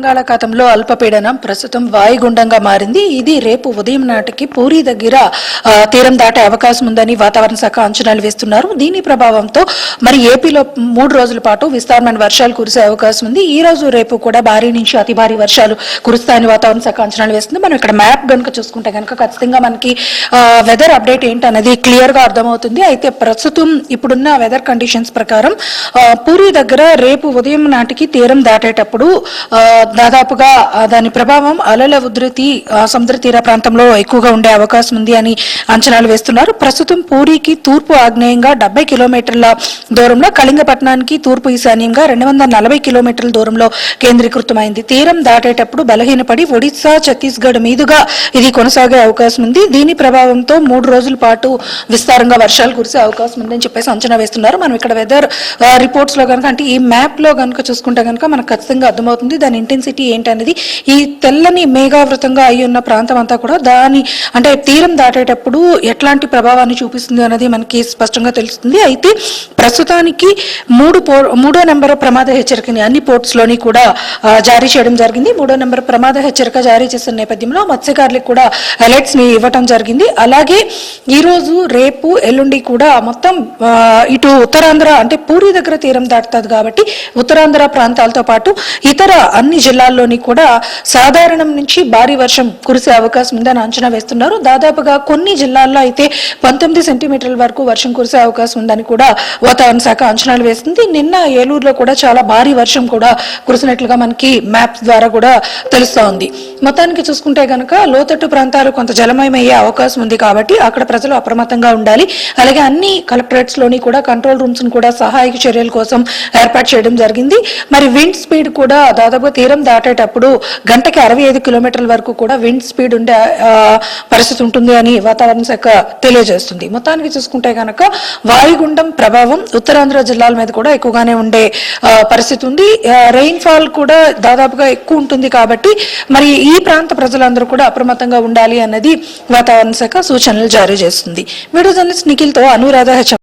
బంగాళాఖాతంలో అల్పపీడనం ప్రస్తుతం వాయుగుండంగా మారింది. ఇది రేపు ఉదయం నాటికి పూరి దగ్గర తీరం దాటే అవకాశం ఉందని వాతావరణ శాఖ అంచనాలు వేస్తున్నారు. దీని ప్రభావంతో మరి ఏపీలో మూడు రోజుల పాటు విస్తారమైన వర్షాలు కురిసే అవకాశం ఉంది. ఈ రోజు రేపు కూడా భారీ నుంచి అతి భారీ వర్షాలు కురుస్తాయని వాతావరణ శాఖ అంచనాలు వేస్తుంది. మనం ఇక్కడ మ్యాప్ గనుక చూసుకుంటే కనుక ఖచ్చితంగా మనకి వెదర్ అప్డేట్ ఏంటనేది క్లియర్గా అర్థమవుతుంది. అయితే ప్రస్తుతం ఇప్పుడున్న వెదర్ కండిషన్స్ ప్రకారం పూరి దగ్గర రేపు ఉదయం నాటికి తీరం దాటేటప్పుడు దాదాపుగా దాని ప్రభావం అలల ఉధృతి సముద్ర తీర ప్రాంతంలో ఎక్కువగా ఉండే అవకాశం ఉంది అని అంచనాలు వేస్తున్నారు. ప్రస్తుతం పూరికి తూర్పు ఆగ్నేయంగా డెబ్బై కిలోమీటర్ల దూరంలో కళింగపట్నానికి తూర్పు ఈశాన్యంగా రెండు వందల నలభై కిలోమీటర్ల దూరంలో కేంద్రీకృతమైంది. తీరం దాటేటప్పుడు బలహీనపడి ఒడిశా ఛత్తీస్గఢ్ మీదుగా ఇది కొనసాగే అవకాశం ఉంది. దీని ప్రభావంతో మూడు రోజుల పాటు విస్తారంగా వర్షాలు కురిసే అవకాశం ఉందని చెప్పేసి అంచనా వేస్తున్నారు. మనం ఇక్కడ వెదర్ రిపోర్ట్స్లో కనుక అంటే ఈ మ్యాప్లో కనుక చూసుకుంటే కనుక మనకు ఖచ్చితంగా అర్థమవుతుంది. దాని ఇంటెన్సిటీ ఏంటనేది ఈ తెల్లని మేఘావృతంగా అయి ఉన్న ప్రాంతం అంతా కూడా దాని అంటే తీరం దాటేటప్పుడు ఎట్లాంటి ప్రభావాన్ని చూపిస్తుంది అనేది మనకి స్పష్టంగా తెలుస్తుంది. అయితే ప్రస్తుతానికి మూడు పో మూడో నెంబర్ ప్రమాద హెచ్చరికని అన్ని పోర్ట్స్లోని కూడా జారీ చేయడం జరిగింది. మూడో నెంబర్ ప్రమాద హెచ్చరిక జారీ చేసిన నేపథ్యంలో మత్స్యకారులకు కూడా అలర్ట్స్ని ఇవ్వటం జరిగింది. అలాగే ఈరోజు రేపు ఎల్లుండి కూడా మొత్తం ఇటు ఉత్తరాంధ్ర అంటే పూరి దగ్గర తీరం దాటుతుంది కాబట్టి ఉత్తరాంధ్ర ప్రాంతాలతో పాటు ఇతర అన్ని జిల్లాల్లోని కూడా సాధారణం నుంచి భారీ వర్షం కురిసే అవకాశం ఉందని అంచనా వేస్తున్నారు. దాదాపుగా కొన్ని జిల్లాల్లో అయితే పంతొమ్మిది సెంటీమీటర్ల వరకు వర్షం కురిసే అవకాశం ఉందని కూడా వాతావరణ శాఖ అంచనాలు వేస్తుంది. నిన్న ఏలూరులో కూడా చాలా భారీ వర్షం కూడా కురిసినట్లుగా మనకి మ్యాప్స్ ద్వారా కూడా తెలుస్తూ ఉంది మొత్తానికి చూసుకుంటే గనక లోతట్టు ప్రాంతాలు కొంత జలమయమయ్యే అవకాశం ఉంది కాబట్టి అక్కడ ప్రజలు అప్రమత్తంగా ఉండాలి. అలాగే అన్ని కలెక్టరేట్స్లోని కూడా కంట్రోల్ రూమ్స్ కూడా సహాయక చర్యల కోసం ఏర్పాటు చేయడం జరిగింది. మరి విండ్ స్పీడ్ కూడా దాదాపు తీరం దాటేటప్పుడు గంటకి అరవై ఐదు కిలోమీటర్ల వరకు కూడా విండ్ స్పీడ్ ఉండే పరిస్థితి ఉంటుంది అని వాతావరణ శాఖ తెలియజేస్తుంది. మొత్తానికి చూసుకుంటే కనుక వాయుగుండం ప్రభావం ఉత్తరాంధ్ర జిల్లాల మీద కూడా ఎక్కువగానే ఉండే పరిస్థితి ఉంది. రెయిన్ ఫాల్ కూడా దాదాపుగా ఎక్కువ ఉంటుంది కాబట్టి మరి ఈ ప్రాంత ప్రజలందరూ కూడా అప్రమత్తంగా ఉండాలి అన్నది వాతావరణ శాఖ సూచనలు జారీ చేస్తుంది. వీడియో జర్నలిస్ట్ నిఖిల్తో అనురాధ హెచ్